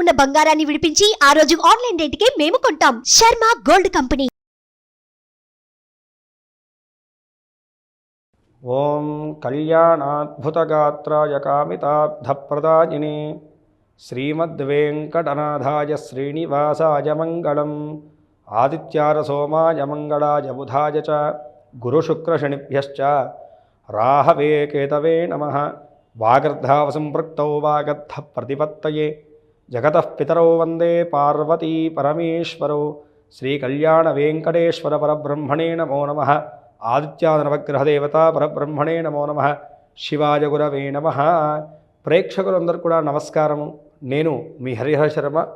ఉన్న బంగారాన్ని విడిపించి ఆ రోజు ఆన్లైన్ రేటుకే మేము కొంటాం. Sharma gold company. ఓం కళ్యాణాద్భుతగాత్రాయ కామితార్థప్రదాయిని శ్రీమద్వేంకటనాథాయ శ్రీనివాసాయ మంగళం ఆదిత్యారసోమాయ మంగళాయ బుధాయ చ గురుశుక్రశనిభ్యశ్చ రాహవే కేతవే నమ. వాగర్ధావసంపృక్తౌ వాగర్ధ ప్రతిపత్తయే. జగతః పితరో వందే పార్వతీ పరమేశ్వరో. శ్రీకళ్యాణ వెంకటేశ్వర పరబ్రహ్మణే నమో నమ. ఆదిత్యానవగ్రహదేవత పరబ్రహ్మణే నమో నమ. శివాయ గురవే నమ. ప్రేక్షకులందరూ కూడా నమస్కారము. నేను మీ హరిహర శర్మ.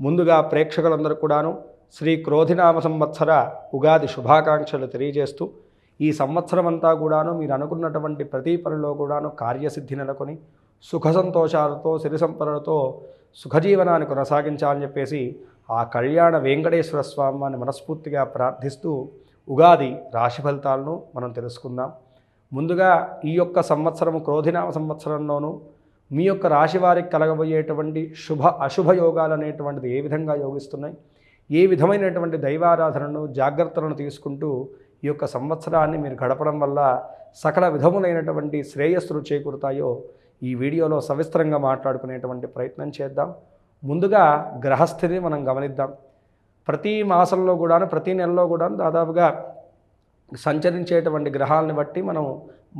ముందుగా ప్రేక్షకులందరూ కూడాను శ్రీ క్రోధినామ సంవత్సర ఉగాది శుభాకాంక్షలు తెలియజేస్తూ ఈ సంవత్సరం అంతా కూడాను మీరు అనుకున్నటువంటి ప్రతి పనిలో కూడాను కార్యసిద్ధి నెలకొని సుఖ సంతోషాలతో సిరి సంపదలతో సుఖజీవనాన్ని కొనసాగించాలని చెప్పేసి ఆ కళ్యాణ వెంకటేశ్వర స్వామిని మనస్ఫూర్తిగా ప్రార్థిస్తూ ఉగాది రాశి ఫలితాలను మనం తెలుసుకుందాం. ముందుగా ఈ యొక్క సంవత్సరము క్రోధినామ సంవత్సరంలోనూ మీ యొక్క రాశి వారికి కలగబోయేటువంటి శుభ అశుభ యోగాలు అనేటువంటిది ఏ విధంగా యోగిస్తున్నాయి? ఏ విధమైనటువంటి దైవారాధనను జాగ్రత్తలను తీసుకుంటూ ఈ యొక్క సంవత్సరాన్ని మీరు గడపడం వల్ల సకల విధములైనటువంటి శ్రేయస్సులు చేకూరుతాయో ఈ వీడియోలో సవిస్తరంగా మాట్లాడుకునేటువంటి ప్రయత్నం చేద్దాం. ముందుగా గ్రహస్థితిని మనం గమనిద్దాం. ప్రతి మాసంలో కూడాను ప్రతి నెలలో కూడా దాదాపుగా సంచరించేటువంటి గ్రహాలను బట్టి మనం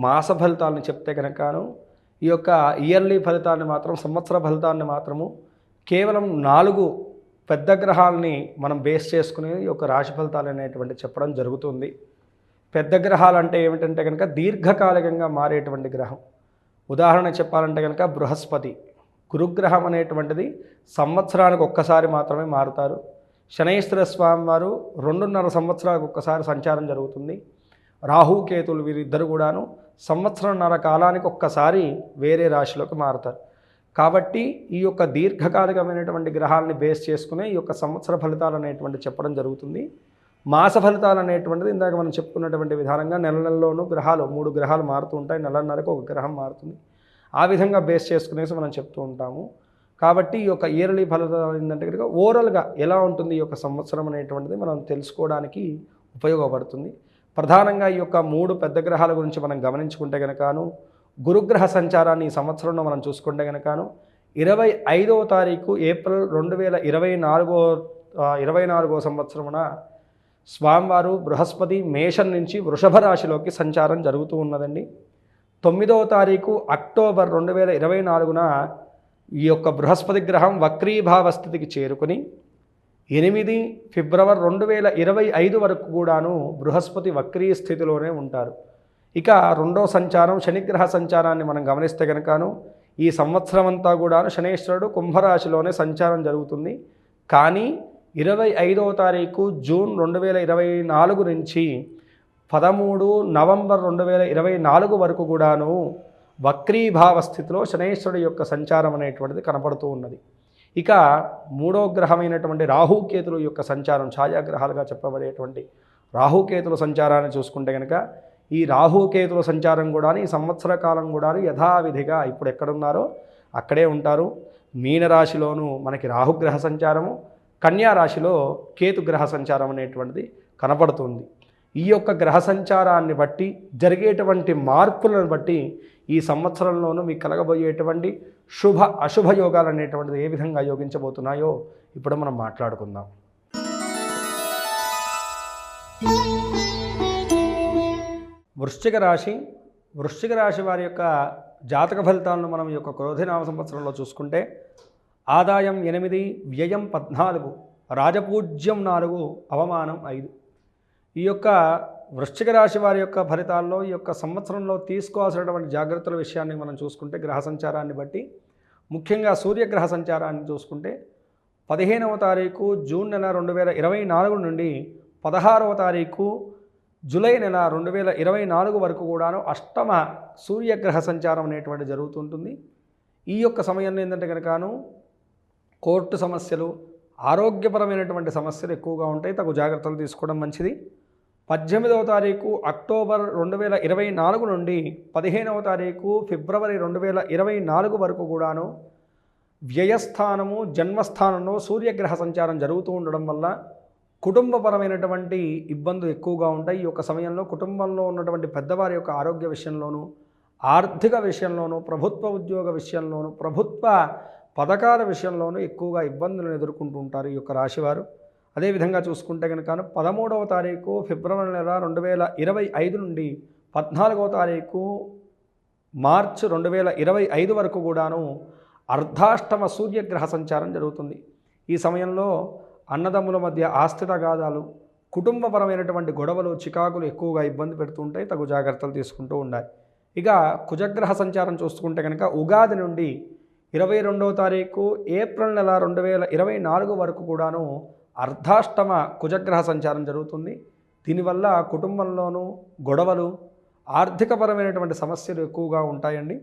మాస ఫలితాలను చెప్తే కనుకను ఈ యొక్క ఇయర్లీ ఫలితాన్ని మాత్రం సంవత్సర ఫలితాన్ని మాత్రము కేవలం నాలుగు పెద్ద గ్రహాలని మనం బేస్ చేసుకుని ఈ యొక్క రాశి ఫలితాలు అనేటువంటి చెప్పడం జరుగుతుంది. పెద్ద గ్రహాలు అంటే ఏమిటంటే కనుక దీర్ఘకాలికంగా మారేటువంటి గ్రహం. ఉదాహరణ చెప్పాలంటే కనుక బృహస్పతి గురుగ్రహం అనేటువంటిది సంవత్సరానికి ఒక్కసారి మాత్రమే మారుతారు. శనైశ్వర స్వామి వారు రెండున్నర సంవత్సరాలకు ఒక్కసారి సంచారం జరుగుతుంది. రాహుకేతులు వీరిద్దరు కూడాను సంవత్సరంన్నర కాలానికి ఒక్కసారి వేరే రాశిలోకి మారుతారు. కాబట్టి ఈ యొక్క దీర్ఘకాలికమైనటువంటి గ్రహాలని బేస్ చేసుకునే ఈ యొక్క సంవత్సర ఫలితాలు అనేటువంటి చెప్పడం జరుగుతుంది. మాస ఫలితాలు అనేటువంటిది ఇందాక మనం చెప్పుకున్నటువంటి విధానంగా నెల నెలలోనూ గ్రహాలు మూడు గ్రహాలు మారుతూ ఉంటాయి. నెలన్నరకు ఒక గ్రహం మారుతుంది. ఆ విధంగా బేస్ చేసుకునేసి మనం చెప్తూ ఉంటాము. కాబట్టి ఈ యొక్క ఇయర్లీ ఫలితాలు ఏంటంటే కనుక ఓవరాల్గా ఎలా ఉంటుంది ఈ యొక్క సంవత్సరం అనేటువంటిది మనం తెలుసుకోవడానికి ఉపయోగపడుతుంది. ప్రధానంగా ఈ యొక్క మూడు పెద్ద గ్రహాల గురించి మనం గమనించుకుంటే గనకను గురుగ్రహ సంచారాన్ని ఈ సంవత్సరంలో మనం చూసుకుంటే గనకను ఇరవై ఐదవ తారీఖు ఏప్రిల్ రెండు వేల ఇరవై నాలుగో ఇరవై నాలుగో సంవత్సరమున స్వామివారు బృహస్పతి మేషం నుంచి వృషభ రాశిలోకి సంచారం జరుగుతూ ఉన్నదండి. తొమ్మిదవ తారీఖు అక్టోబర్ రెండు వేల ఇరవై నాలుగున ఈ యొక్క బృహస్పతి గ్రహం వక్రీభావ స్థితికి చేరుకుని ఎనిమిది ఫిబ్రవరి రెండు వేల ఇరవై ఐదు వరకు కూడాను బృహస్పతి వక్రీ స్థితిలోనే ఉంటారు. ఇక రెండో సంచారం శనిగ్రహ సంచారాన్ని మనం గమనిస్తే కనుకను ఈ సంవత్సరం అంతా కూడాను శనేశ్వరుడు కుంభరాశిలోనే సంచారం జరుగుతుంది. కానీ ఇరవై ఐదవ తారీఖు జూన్ రెండు వేల ఇరవై నాలుగు నుంచి పదమూడు నవంబర్ రెండు వేల ఇరవై నాలుగు వరకు కూడాను వక్రీభావ స్థితిలో శనేశ్వరుడు యొక్క సంచారం అనేటువంటిది కనపడుతూ ఉన్నది. ఇక మూడో గ్రహమైనటువంటి రాహుకేతుల యొక్క సంచారం ఛాయాగ్రహాలుగా చెప్పబడేటువంటి రాహుకేతుల సంచారాన్ని చూసుకుంటే కనుక ఈ రాహుకేతుల సంచారం కూడా ఈ సంవత్సర కాలం కూడా యథావిధిగా ఇప్పుడు ఎక్కడున్నారో అక్కడే ఉంటారు. మీనరాశిలోనూ మనకి రాహుగ్రహ సంచారము కన్యా రాశిలో కేతు గ్రహ సంచారం అనేటువంటిది కనపడుతుంది ఈ యొక్క గ్రహ సంచారాన్ని బట్టి జరిగేటువంటి మార్పులను బట్టి ఈ సంవత్సరంలోనూ మీకు కలగబోయేటువంటి శుభ అశుభ యోగాలు అనేటువంటిది ఏ విధంగా యోగించబోతున్నాయో ఇప్పుడు మనం మాట్లాడుకుందాం. వృశ్చిక రాశి వృశ్చిక రాశి వారి యొక్క జాతక ఫలితాలను మనం ఈ యొక్క క్రోధినామ సంవత్సరంలో చూసుకుంటే ఆదాయం ఎనిమిది వ్యయం పద్నాలుగు రాజపూజ్యం నాలుగు అవమానం ఐదు. ఈ యొక్క వృశ్చిక రాశి వారి యొక్క ఫలితాల్లో ఈ యొక్క సంవత్సరంలో తీసుకోవాల్సినటువంటి జాగ్రత్తల విషయాన్ని మనం చూసుకుంటే గ్రహ సంచారాన్ని బట్టి ముఖ్యంగా సూర్యగ్రహ సంచారాన్ని చూసుకుంటే పదిహేనవ తారీఖు జూన్ నెల రెండు వేల ఇరవై నాలుగు నుండి పదహారవ తారీఖు జూలై నెల రెండు వేల ఇరవై నాలుగు వరకు కూడాను అష్టమ సూర్యగ్రహ సంచారం అనేటువంటి జరుగుతుంటుంది ఈ యొక్క సమయంలో ఏంటంటే కనుకను కోర్టు సమస్యలు ఆరోగ్యపరమైనటువంటి సమస్యలు ఎక్కువగా ఉంటాయి. తగు జాగ్రత్తలు తీసుకోవడం మంచిది. పద్దెనిమిదవ తారీఖు అక్టోబర్ రెండు వేల ఇరవై నాలుగు నుండి పదిహేనవ తారీఖు ఫిబ్రవరి రెండు వేల ఇరవై నాలుగు వరకు కూడాను వ్యయస్థానము జన్మస్థానంలో సూర్యగ్రహ సంచారం జరుగుతూ ఉండడం వల్ల కుటుంబపరమైనటువంటి ఇబ్బందులు ఎక్కువగా ఉంటాయి. ఈ యొక్క సమయంలో కుటుంబంలో ఉన్నటువంటి పెద్దవారి యొక్క ఆరోగ్య విషయంలోనూ ఆర్థిక విషయంలోనూ ప్రభుత్వ ఉద్యోగ విషయంలోనూ ప్రభుత్వ పథకాల విషయంలోనూ ఎక్కువగా ఇబ్బందులను ఎదుర్కొంటూ ఉంటారు ఈ యొక్క రాశివారు. అదేవిధంగా చూసుకుంటే కనుక పదమూడవ తారీఖు ఫిబ్రవరి నెల రెండు వేల ఇరవై ఐదు నుండి పద్నాలుగవ తారీఖు మార్చ్ రెండు వేల ఇరవై ఐదు వరకు కూడాను అర్ధాష్టమ సూర్యగ్రహ సంచారం జరుగుతుంది. ఈ సమయంలో అన్నదమ్ముల మధ్య ఆస్తి తగాదాలు కుటుంబపరమైనటువంటి గొడవలు చికాకులు ఎక్కువగా ఇబ్బంది పెడుతుంటాయి తగు జాగ్రత్తలు తీసుకుంటూ ఉండాలి. ఇక కుజగ్రహ సంచారం చూసుకుంటే కనుక ఉగాది నుండి ఇరవై రెండవ తారీఖు ఏప్రిల్ నెల రెండు వేల ఇరవై నాలుగు వరకు కూడాను అర్ధాష్టమ కుజగ్రహ సంచారం జరుగుతుంది. దీనివల్ల కుటుంబంలోనూ గొడవలు ఆర్థికపరమైనటువంటి సమస్యలు ఎక్కువగా ఉంటాయండి.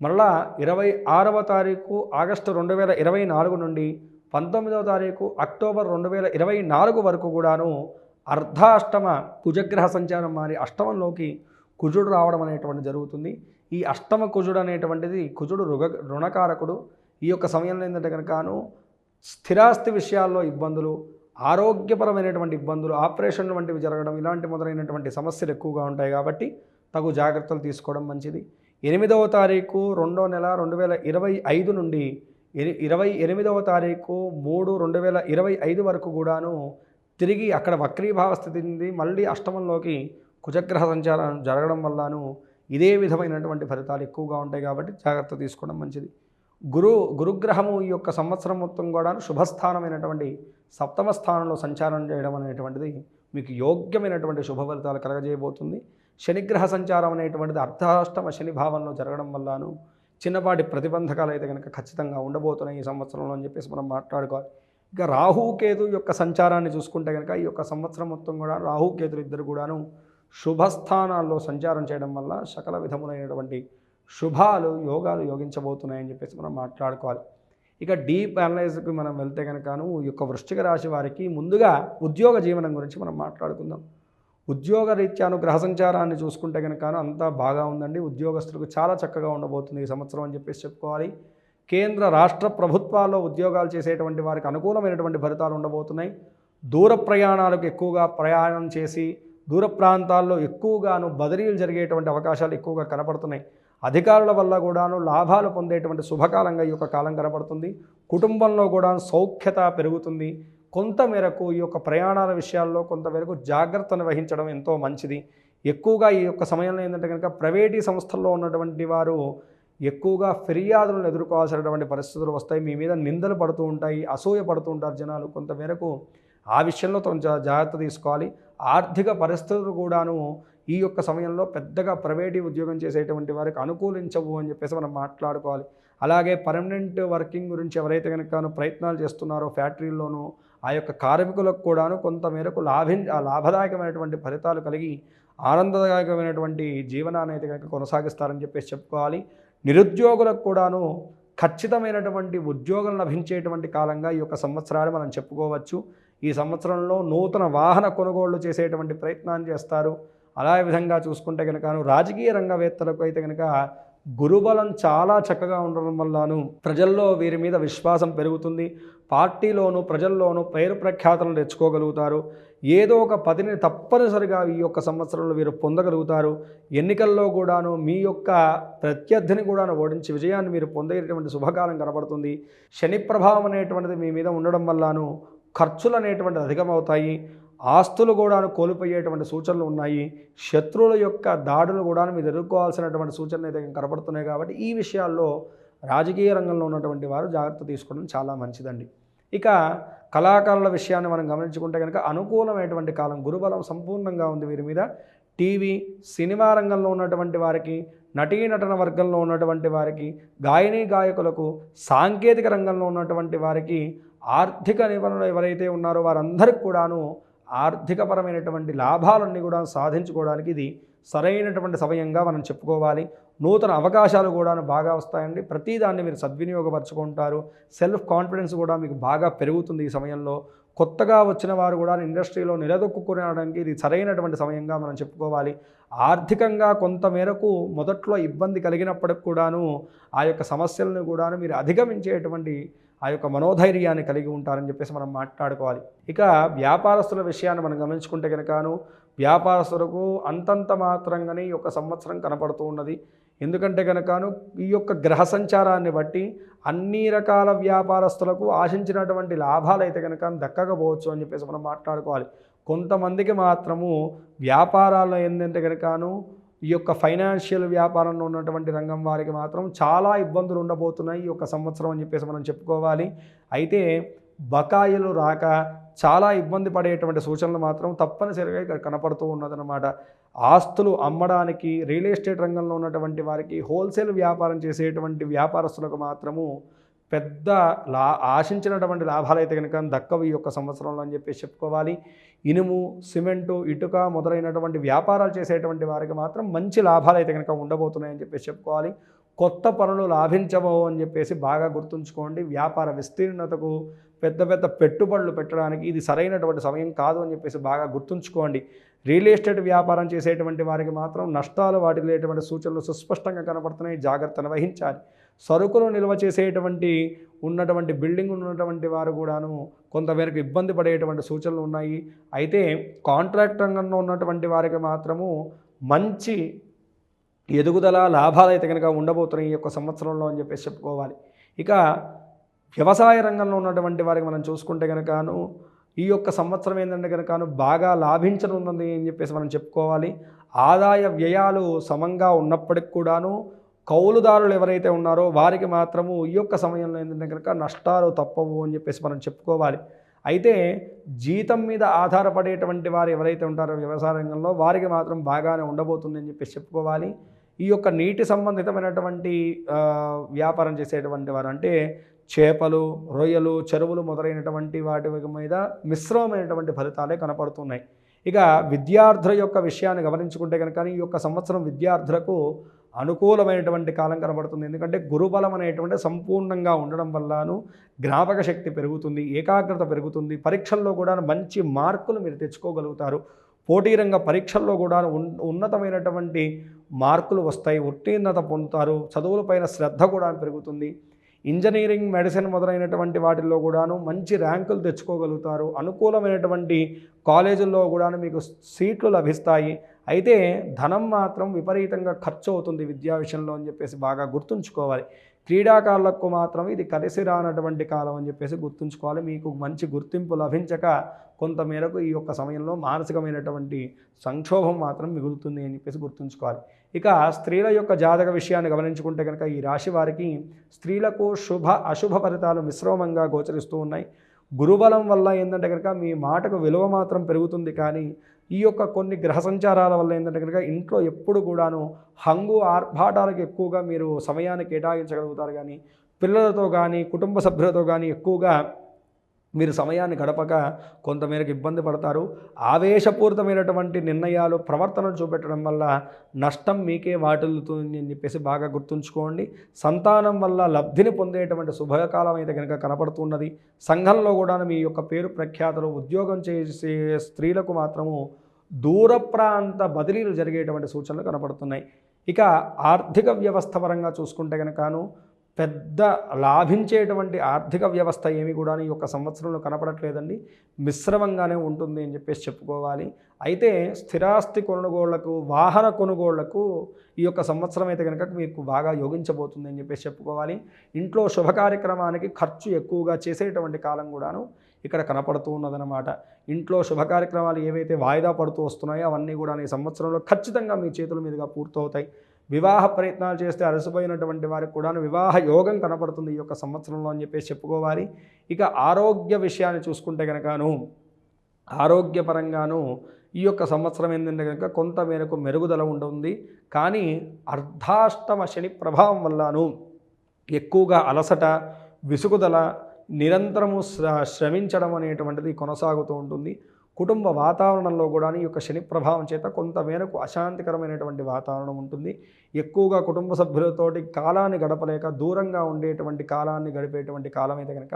మరలా ఇరవై ఆరవ తారీఖు ఆగస్టు రెండు వేల ఇరవై నాలుగు నుండి పంతొమ్మిదవ తారీఖు అక్టోబర్ రెండు వేల ఇరవై నాలుగు వరకు కూడాను అర్ధాష్టమ కుజగ్రహ సంచారం మారి అష్టమంలోకి కుజుడు రావడం అనేటువంటి జరుగుతుంది. ఈ అష్టమ కుజుడు అనేటువంటిది కుజుడు రుగ రుణకారకుడు. ఈ యొక్క సమయంలో ఏంటంటే కనుకను స్థిరాస్తి విషయాల్లో ఇబ్బందులు ఆరోగ్యపరమైనటువంటి ఇబ్బందులు ఆపరేషన్లు వంటివి జరగడం ఇలాంటి మొదలైనటువంటి సమస్యలు ఎక్కువగా ఉంటాయి కాబట్టి తగు జాగ్రత్తలు తీసుకోవడం మంచిది. ఎనిమిదవ తారీఖు రెండో నెల రెండు వేల ఇరవై ఐదు నుండి ఇరవై ఎనిమిదవ తారీఖు మూడు రెండు వేల ఇరవై ఐదు వరకు కూడాను తిరిగి అక్కడ వక్రీభావ స్థితి మళ్ళీ అష్టమంలోకి కుజగ్రహ సంచారం జరగడం వల్లను ఇదే విధమైనటువంటి ఫలితాలు ఎక్కువగా ఉంటాయి కాబట్టి జాగ్రత్త తీసుకోవడం మంచిది. గురు గురుగ్రహము ఈ యొక్క సంవత్సరం మొత్తం కూడా శుభస్థానమైనటువంటి సప్తమ స్థానంలో సంచారం చేయడం అనేటువంటిది మీకు యోగ్యమైనటువంటి శుభ ఫలితాలు కలగజేయబోతుంది. శనిగ్రహ సంచారం అనేటువంటిది అర్ధాష్టమ శని భావంలో జరగడం వల్లను చిన్నపాటి ప్రతిబంధకాలు అయితే కనుక ఖచ్చితంగా ఉండబోతున్నాయి ఈ సంవత్సరంలో అని చెప్పేసి మనం మాట్లాడుకోవాలి. ఇక రాహుకేతు యొక్క సంచారాన్ని చూసుకుంటే కనుక ఈ యొక్క సంవత్సరం మొత్తం కూడా రాహుకేతులు ఇద్దరు కూడాను శుభస్థానాల్లో సంచారం చేయడం వల్ల సకల విధములైనటువంటి శుభాలు యోగాలు యోగించబోతున్నాయని చెప్పేసి మనం మాట్లాడుకోవాలి. ఇక డీప్ అనలైజ్కి మనం వెళ్తే కనుకను ఈ యొక్క వృశ్చిక రాశి వారికి ముందుగా ఉద్యోగ జీవనం గురించి మనం మాట్లాడుకుందాం. ఉద్యోగ రీత్యాను గ్రహ సంచారాన్ని చూసుకుంటే కనుకను అంతా బాగా ఉందండి. ఉద్యోగస్తులకు చాలా చక్కగా ఉండబోతుంది ఈ సంవత్సరం అని చెప్పేసి చెప్పుకోవాలి. కేంద్ర రాష్ట్ర ప్రభుత్వాల్లో ఉద్యోగాలు చేసేటువంటి వారికి అనుకూలమైనటువంటి ఫలితాలు ఉండబోతున్నాయి. దూర ప్రయాణాలకు ఎక్కువగా ప్రయాణం చేసి దూర ప్రాంతాల్లో ఎక్కువగాను బదిలీలు జరిగేటువంటి అవకాశాలు ఎక్కువగా కనపడుతున్నాయి. అధికారుల వల్ల కూడాను లాభాలు పొందేటువంటి శుభకాలంగా ఈ యొక్క కాలం కనపడుతుంది. కుటుంబంలో కూడా సౌఖ్యత పెరుగుతుంది. కొంత మేరకు ఈ యొక్క ప్రయాణాల విషయాల్లో కొంతమేరకు జాగ్రత్తను వహించడం ఎంతో మంచిది. ఎక్కువగా ఈ యొక్క సమయంలో ఏంటంటే కనుక ప్రైవేటీ సంస్థల్లో ఉన్నటువంటి వారు ఎక్కువగా ఫిర్యాదులను ఎదుర్కోవాల్సినటువంటి పరిస్థితులు వస్తాయి. మీ మీద నిందలు పడుతూ ఉంటాయి అసూయ పడుతూ ఉంటారు జనాలు. కొంతమేరకు ఆ విషయంలో కొంచెం జాగ్రత్త తీసుకోవాలి. ఆర్థిక పరిస్థితులు కూడాను ఈ యొక్క సమయంలో పెద్దగా ప్రైవేటీ ఉద్యోగం చేసేటువంటి వారికి అనుకూలించవు అని చెప్పేసి మనం మాట్లాడుకోవాలి. అలాగే పర్మనెంట్ వర్కింగ్ గురించి ఎవరైతే కనుక ప్రయత్నాలు చేస్తున్నారో ఫ్యాక్టరీల్లోనూ ఆ యొక్క కార్మికులకు కూడాను కొంత మేరకు లాభి లాభదాయకమైనటువంటి ఫలితాలు కలిగి ఆనందదాయకమైనటువంటి జీవనాన్ని అయితే కనుక కొనసాగిస్తారని చెప్పేసి చెప్పుకోవాలి. నిరుద్యోగులకు కూడాను ఖచ్చితమైనటువంటి ఉద్యోగం లభించేటువంటి కాలంగా ఈ యొక్క సంవత్సరాన్ని మనం చెప్పుకోవచ్చు. ఈ సంవత్సరంలో నూతన వాహన కొనుగోళ్ళు చేసేటువంటి ప్రయత్నాన్ని చేస్తారు. అలా విధంగా చూసుకుంటే కనుక రాజకీయ రంగవేత్తలకు అయితే కనుక గురుబలం చాలా చక్కగా ఉండడం వల్లను ప్రజల్లో వీరి మీద విశ్వాసం పెరుగుతుంది. పార్టీలోను ప్రజల్లోనూ పేరు ప్రఖ్యాతలను తెచ్చుకోగలుగుతారు. ఏదో ఒక పదిని తప్పనిసరిగా ఈ యొక్క సంవత్సరంలో వీరు పొందగలుగుతారు. ఎన్నికల్లో కూడాను మీ యొక్క ప్రత్యర్థిని కూడాను ఓడించి విజయాన్ని మీరు పొందేటటువంటి శుభకాలం కనబడుతుంది. శని ప్రభావం అనేటువంటిది మీ మీద ఉండడం వల్లను ఖర్చులు అనేటువంటి అధికమవుతాయి. ఆస్తులు కూడా కోల్పోయేటువంటి సూచనలు ఉన్నాయి. శత్రువుల యొక్క దాడులు కూడా మీరు ఎదుర్కోవాల్సినటువంటి సూచనలు అయితే కనపడుతున్నాయి కాబట్టి ఈ విషయాల్లో రాజకీయ రంగంలో ఉన్నటువంటి వారు జాగ్రత్త తీసుకోవడం చాలా మంచిదండి. ఇక కళాకారుల విషయాన్ని మనం గమనించుకుంటే కనుక అనుకూలమైనటువంటి కాలం గురుబలం సంపూర్ణంగా ఉంది వీరి మీద. టీవీ సినిమా రంగంలో ఉన్నటువంటి వారికి నటీ నటన వర్గంలో ఉన్నటువంటి వారికి గాయని గాయకులకు సాంకేతిక రంగంలో ఉన్నటువంటి వారికి ఆర్థిక నిపుణులు ఎవరైతే ఉన్నారో వారందరికి కూడాను ఆర్థికపరమైనటువంటి లాభాలన్నీ కూడా సాధించుకోవడానికి ఇది సరైనటువంటి సమయంగా మనం చెప్పుకోవాలి. నూతన అవకాశాలు కూడా బాగా వస్తాయండి. ప్రతిదాన్ని మీరు సద్వినియోగపరచుకుంటారు. సెల్ఫ్ కాన్ఫిడెన్స్ కూడా మీకు బాగా పెరుగుతుంది ఈ సమయంలో. కొత్తగా వచ్చిన వారు కూడా ఇండస్ట్రీలో నిలదొక్కుకోవడానికి ఇది సరైనటువంటి సమయంగా మనం చెప్పుకోవాలి. ఆర్థికంగా కొంత మేరకు మొదట్లో ఇబ్బంది కలిగినప్పటికి కూడాను ఆ యొక్క సమస్యలను కూడాను మీరు అధిగమించేటువంటి ఆ యొక్క మనోధైర్యాన్ని కలిగి ఉంటారని చెప్పేసి మనం మాట్లాడుకోవాలి. ఇక వ్యాపారస్తుల విషయాన్ని మనం గమనించుకుంటే కనుకను వ్యాపారస్తులకు అంతంత మాత్రంగానే ఒక సంవత్సరం కనపడుతూ ఉన్నది. ఎందుకంటే కనుకను ఈ యొక్క గ్రహ సంచారాన్ని బట్టి అన్ని రకాల వ్యాపారస్తులకు ఆశించినటువంటి లాభాలు అయితే కనుక దక్కకపోవచ్చు అని చెప్పేసి మనం మాట్లాడుకోవాలి. కొంతమందికి మాత్రము వ్యాపారాల్లో ఏంటంటే కనుకను ఈ యొక్క ఫైనాన్షియల్ వ్యాపారంలో ఉన్నటువంటి రంగం వారికి మాత్రం చాలా ఇబ్బందులు ఉండబోతున్నాయి ఈ యొక్క సంవత్సరం అని చెప్పేసి మనం చెప్పుకోవాలి. అయితే బకాయిలు రాక చాలా ఇబ్బంది పడేటువంటి సూచనలు మాత్రం తప్పనిసరిగా ఇక్కడ కనపడుతూ ఉన్నదన్నమాట. ఆస్తులు అమ్మడానికి రియల్ ఎస్టేట్ రంగంలో ఉన్నటువంటి వారికి హోల్సేల్ వ్యాపారం చేసేటువంటి వ్యాపారస్తులకు మాత్రము పెద్ద లా ఆశించినటువంటి లాభాలు అయితే కనుక దక్కవు ఈ యొక్క సంవత్సరంలో అని చెప్పేసి చెప్పుకోవాలి. ఇనుము సిమెంటు ఇటుక మొదలైనటువంటి వ్యాపారాలు చేసేటువంటి వారికి మాత్రం మంచి లాభాలు అయితే కనుక ఉండబోతున్నాయని చెప్పేసి చెప్పుకోవాలి. కొత్త పనులు లాభించబో అని చెప్పేసి బాగా గుర్తుంచుకోండి. వ్యాపార విస్తీర్ణతకు పెద్ద పెద్ద పెట్టుబడులు పెట్టడానికి ఇది సరైనటువంటి సమయం కాదు అని చెప్పేసి బాగా గుర్తుంచుకోండి. రియల్ ఎస్టేట్ వ్యాపారం చేసేటువంటి వారికి మాత్రం నష్టాలు వాటి లేటువంటి సూచనలు సుస్పష్టంగా కనపడుతున్నాయి. జాగ్రత్తను వహించాలి. సరుకులు నిల్వ చేసేటువంటి ఉన్నటువంటి బిల్డింగ్ ఉన్నటువంటి వారు కూడాను కొంతమేరకు ఇబ్బంది పడేటువంటి సూచనలు ఉన్నాయి. అయితే కాంట్రాక్ట్ రంగంలో ఉన్నటువంటి వారికి మాత్రము మంచి ఎదుగుదల లాభాలు అయితే కనుక ఉండబోతున్నాయి ఈ యొక్క సంవత్సరంలో అని చెప్పేసి చెప్పుకోవాలి. ఇక వ్యవసాయ రంగంలో ఉన్నటువంటి వారికి మనం చూసుకుంటే కనుకను ఈ యొక్క సంవత్సరం ఏంటంటే కనుకను బాగా లాభించనుందని అని చెప్పేసి మనం చెప్పుకోవాలి. ఆదాయ వ్యయాలు సమంగా ఉన్నప్పటికి కూడాను కౌలుదారులు ఎవరైతే ఉన్నారో వారికి మాత్రము ఈ యొక్క సమయంలో ఏంటంటే కనుక నష్టాలు తప్పవు అని చెప్పేసి మనం చెప్పుకోవాలి. అయితే జీతం మీద ఆధారపడేటువంటి వారు ఎవరైతే ఉంటారో వ్యవసాయ రంగంలో వారికి మాత్రం బాగానే ఉండబోతుంది అని చెప్పేసి చెప్పుకోవాలి. ఈ యొక్క నీటి సంబంధితమైనటువంటి వ్యాపారం చేసేటువంటి వారు అంటే చేపలు రొయ్యలు చెరువులు మొదలైనటువంటి వాటి మీద మిశ్రమమైనటువంటి ఫలితాలే కనపడుతున్నాయి. ఇక విద్యార్థుల యొక్క విషయాన్ని గమనించుకుంటే కనుక ఈ యొక్క సంవత్సరం విద్యార్థులకు అనుకూలమైనటువంటి కాలం కనబడుతుంది. ఎందుకంటే గురుబలం అనేటువంటి సంపూర్ణంగా ఉండడం వల్లను జ్ఞాపక శక్తి పెరుగుతుంది ఏకాగ్రత పెరుగుతుంది. పరీక్షల్లో కూడా మంచి మార్కులు మీరు తెచ్చుకోగలుగుతారు. పోటీ రంగ పరీక్షల్లో కూడా ఉన్ ఉన్నతమైనటువంటి మార్కులు వస్తాయి. ఉత్తీర్ణత పొందుతారు. చదువులపైన శ్రద్ధ కూడా పెరుగుతుంది. ఇంజనీరింగ్ మెడిసిన్ మొదలైనటువంటి వాటిల్లో కూడాను మంచి ర్యాంకులు తెచ్చుకోగలుగుతారు. అనుకూలమైనటువంటి కాలేజీల్లో కూడాను మీకు సీట్లు లభిస్తాయి. అయితే ధనం మాత్రం విపరీతంగా ఖర్చు అవుతుంది విద్యా విషయంలో అని చెప్పేసి బాగా గుర్తుంచుకోవాలి. క్రీడాకారులకు మాత్రం ఇది కలిసి రానటువంటి కాలం అని చెప్పేసి గుర్తుంచుకోవాలి. మీకు మంచి గుర్తింపు లభించక కొంతమేరకు ఈ యొక్క సమయంలో మానసికమైనటువంటి సంక్షోభం మాత్రం మిగులుతుంది అని చెప్పేసి గుర్తుంచుకోవాలి. ఇక స్త్రీల యొక్క జాతక విషయాన్ని గమనించుకుంటే కనుక ఈ రాశి వారికి స్త్రీలకు శుభ అశుభ ఫలితాలు మిశ్రమంగా గోచరిస్తూ ఉన్నాయి. గురుబలం వల్ల ఏంటంటే కనుక మీ మాటకు విలువ మాత్రం పెరుగుతుంది కానీ ఈ యొక్క కొన్ని గ్రహ సంచారాల వల్ల ఏంటంటే కనుక ఇంట్లో ఎప్పుడు కూడాను హంగు ఆర్భాటాలకు ఎక్కువగా మీరు సమయాన్ని కేటాయించగలుగుతారు కానీ పిల్లలతో కానీ కుటుంబ సభ్యులతో కానీ ఎక్కువగా మీరు సమయాన్ని గడపక కొంతమేరకు ఇబ్బంది పడతారు. ఆవేశపూరితమైనటువంటి నిర్ణయాలు ప్రవర్తనలు చూపెట్టడం వల్ల నష్టం మీకే వాటిల్లుతుంది అని చెప్పేసి బాగా గుర్తుంచుకోండి. సంతానం వల్ల లబ్ధిని పొందేటువంటి శుభకాలం అయితే కనుక కనపడుతున్నది. సంఘంలో కూడా మీ యొక్క పేరు ప్రఖ్యాతలు ఉద్యోగం చేసే స్త్రీలకు మాత్రము దూర ప్రాంత బదిలీలు జరిగేటువంటి సూచనలు కనపడుతున్నాయి. ఇక ఆర్థిక వ్యవస్థ పరంగా చూసుకుంటే కనుకను పెద్ద లాభించేటువంటి ఆర్థిక వ్యవస్థ ఏమి కూడా ఈ యొక్క సంవత్సరంలో కనపడట్లేదండి. మిశ్రమంగానే ఉంటుంది అని చెప్పేసి చెప్పుకోవాలి. అయితే స్థిరాస్తి కొనుగోళ్ళకు వాహన కొనుగోళ్ళకు ఈ యొక్క సంవత్సరం అయితే కనుక మీకు బాగా యోగించబోతుంది అని చెప్పేసి చెప్పుకోవాలి. ఇంట్లో శుభ కార్యక్రమానికి ఖర్చు ఎక్కువగా చేసేటువంటి కాలం కూడాను ఇక్కడ కనపడుతూ ఉన్నదనమాట ఇంట్లో శుభ కార్యక్రమాలు ఏవైతే వాయిదా పడుతూ వస్తున్నాయో అవన్నీ కూడా ఈ సంవత్సరంలో ఖచ్చితంగా మీ చేతుల మీదుగా పూర్తవుతాయి. వివాహ ప్రయత్నాలు చేస్తే అలసిపోయినటువంటి వారికి కూడా వివాహ యోగం కనపడుతుంది ఈ యొక్క సంవత్సరంలో అని చెప్పేసి చెప్పుకోవాలి. ఇక ఆరోగ్య విషయాన్ని చూసుకుంటే కనుకను ఆరోగ్యపరంగాను ఈ యొక్క సంవత్సరం ఏంటంటే కనుక కొంత మేరకు మెరుగుదల ఉంటుంది. కానీ అర్ధాష్టమ శని ప్రభావం వల్లను ఎక్కువగా అలసట విసుగుదల నిరంతరము శ్ర శ్రమించడం అనేటువంటిది కొనసాగుతూ ఉంటుంది. కుటుంబ వాతావరణంలో కూడా ఈ యొక్క శని ప్రభావం చేత కొంత మేరకు అశాంతికరమైనటువంటి వాతావరణం ఉంటుంది. ఎక్కువగా కుటుంబ సభ్యులతోటి కాలాన్ని గడపలేక దూరంగా ఉండేటువంటి కాలాన్ని గడిపేటువంటి కాలం అయితే కనుక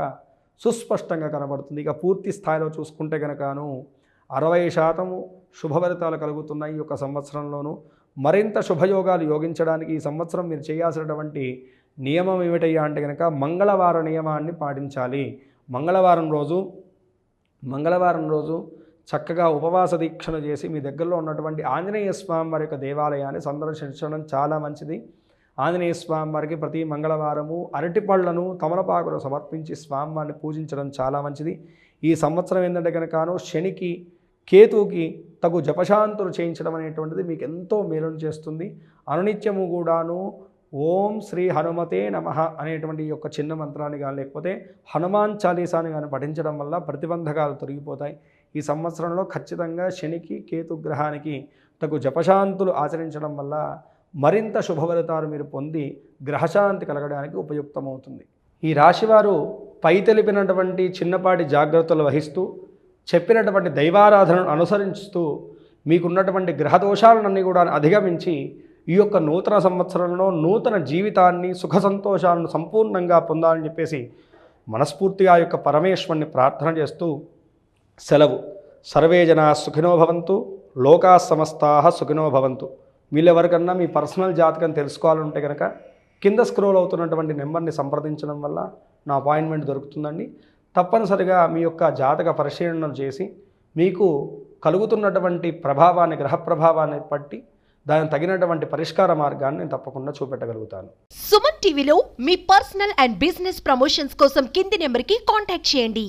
సుస్పష్టంగా కనబడుతుంది. ఇక పూర్తి స్థాయిలో చూసుకుంటే కనుకను అరవై శాతము శుభఫలితాలు కలుగుతున్నాయి ఈ యొక్క సంవత్సరంలోనూ. మరింత శుభయోగాలు యోగించడానికి ఈ సంవత్సరం మీరు చేయాల్సినటువంటి నియమం ఏమిటయ్యా అంటే కనుక మంగళవార నియమాన్ని పాటించాలి. మంగళవారం రోజు మంగళవారం రోజు చక్కగా ఉపవాస దీక్షను చేసి మీ దగ్గరలో ఉన్నటువంటి ఆంజనేయ స్వామి వారి యొక్క దేవాలయాన్ని సందర్శించడం చాలా మంచిది. ఆంజనేయ స్వామి వారికి ప్రతి మంగళవారము అరటిపళ్ళను తమలపాకులు సమర్పించి స్వామివారిని పూజించడం చాలా మంచిది. ఈ సంవత్సరం ఏంటంటే కనుకను శనికి కేతువుకి తగు జపశాంతులు చేయించడం అనేటువంటిది మీకు ఎంతో మేలును చేస్తుంది. అనునిత్యము కూడాను ఓం శ్రీ హనుమతే నమ అనేటువంటి ఈ యొక్క చిన్న మంత్రాన్ని కానీ లేకపోతే హనుమాన్ చాలీసాని కానీ పఠించడం వల్ల ప్రతిబంధకాలు తొలగిపోతాయి. ఈ సంవత్సరంలో ఖచ్చితంగా శనికి కేతు గ్రహానికి తగు జపశాంతులు ఆచరించడం వల్ల మరింత శుభఫలితాలు మీరు పొంది గ్రహశాంతి కలగడానికి ఉపయుక్తమవుతుంది. ఈ రాశివారు పై తెలిపినటువంటి చిన్నపాటి జాగ్రత్తలు వహిస్తూ చెప్పినటువంటి దైవారాధనను అనుసరిస్తూ మీకున్నటువంటి గ్రహదోషాలన్నీ కూడా అధిగమించి ఈ యొక్క నూతన సంవత్సరంలో నూతన జీవితాన్ని సుఖ సంతోషాలను సంపూర్ణంగా పొందాలని చెప్పేసి మనస్ఫూర్తిగా యొక్క పరమేశ్వరుని ప్రార్థన చేస్తూ సెలవు. సర్వే జనా సుఖినో భవంతు లోకా సమస్తా సుఖినో భవంతు. వీళ్ళెవరికన్నా మీ పర్సనల్ జాతకం తెలుసుకోవాలంటే కనుక కింద స్క్రోల్ అవుతున్నటువంటి నెంబర్ని సంప్రదించడం వల్ల నా అపాయింట్మెంట్ దొరుకుతుందండి. తప్పనిసరిగా మీ యొక్క జాతక పరిశీలనం చేసి మీకు కలుగుతున్నటువంటి ప్రభావాన్ని గ్రహ ప్రభావాన్ని బట్టి దానికి తగినటువంటి పరిష్కార మార్గాన్ని నేను తప్పకుండా చూపెట్టగలుగుతాను. సుమన్ టీవీలో మీ పర్సనల్ అండ్ బిజినెస్ ప్రమోషన్స్ కోసం కింది నెంబర్కి కాంటాక్ట్ చేయండి.